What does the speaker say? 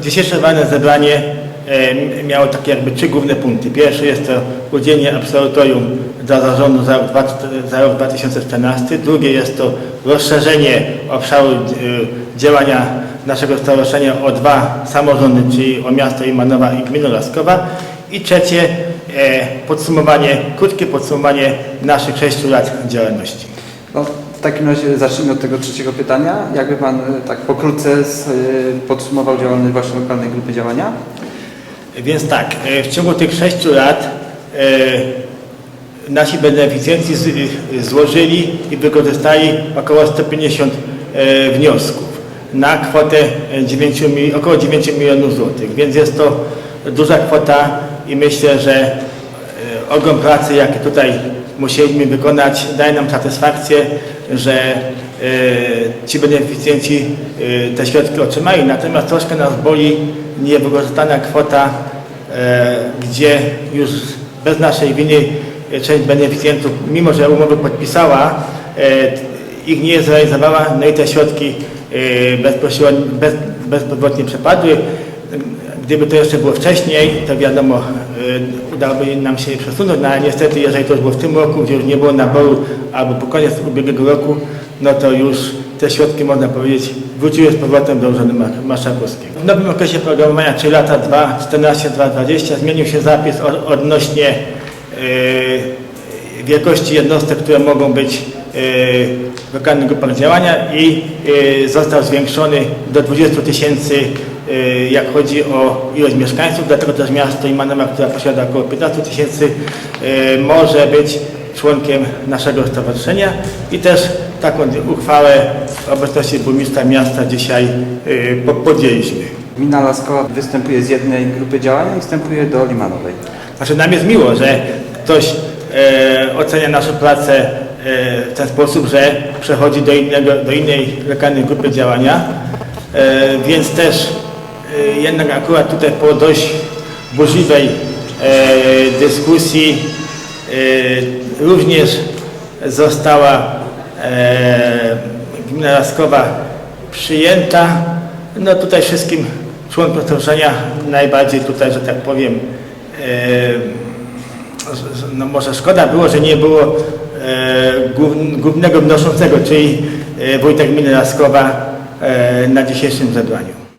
Dzisiejsze walne zebranie e, miało takie jakby trzy główne punkty. Pierwszy jest to udzielenie absolutorium dla zarządu za rok, za rok 2014. Drugie jest to rozszerzenie obszaru e, działania naszego stowarzyszenia o dwa samorządy, czyli o miasto Imanowa i gminę Laskowa. I trzecie e, podsumowanie, krótkie podsumowanie naszych sześciu lat działalności. No, w takim razie zacznijmy od tego trzeciego pytania. Jakby Pan e, tak pokrótce e, podsumował działalność właśnie lokalnej grupy działania? Więc tak, e, w ciągu tych sześciu lat nasi beneficjenci złożyli i wykorzystali około 150 e, wniosków na kwotę e, 9, mil- około 9 milionów złotych, więc jest to duża kwota i myślę, że ogrom pracy, jaki tutaj musieliśmy wykonać, daje nam satysfakcję, że e, ci beneficjenci e, te środki otrzymali. Natomiast troszkę nas boli niewykorzystana kwota, e, gdzie już bez naszej winy część beneficjentów, mimo że umowy podpisała, ich nie zrealizowała, no i te środki bezpośrednio, bez, bezpowrotnie przepadły. Gdyby to jeszcze było wcześniej, to wiadomo, y, udałoby nam się przesunąć, no ale niestety, jeżeli to już było w tym roku, gdzie już nie było naboru, albo po koniec ubiegłego roku, no to już te środki, można powiedzieć, wróciły z powrotem do Urzędu Mar- Marszałkowskiego. W nowym okresie programowania, czyli lata 2014-2020, zmienił się zapis odnośnie y, wielkości jednostek, które mogą być y, w lokalnych grupach działania i y, został zwiększony do 20 tysięcy, y, jak chodzi o ilość mieszkańców, dlatego też miasto Imanowa, która posiada około 15 tysięcy, y, może być członkiem naszego stowarzyszenia i też taką uchwałę w obecności burmistrza miasta dzisiaj y, po- podjęliśmy. Gmina Laskowa występuje z jednej grupy działania i wstępuje do Limanowej. Znaczy nam jest miło, że ktoś e, ocenia naszą pracę e, w ten sposób, że przechodzi do, innego, do innej lokalnej grupy działania, e, więc też jednak akurat tutaj po dość burzliwej e, dyskusji e, również została e, gmina Laskowa przyjęta. No tutaj wszystkim członkom stowarzyszenia najbardziej tutaj, że tak powiem, e, no może szkoda było, że nie było e, głów- głównego wnoszącego, czyli e, wójta gminy Laskowa e, na dzisiejszym zebraniu.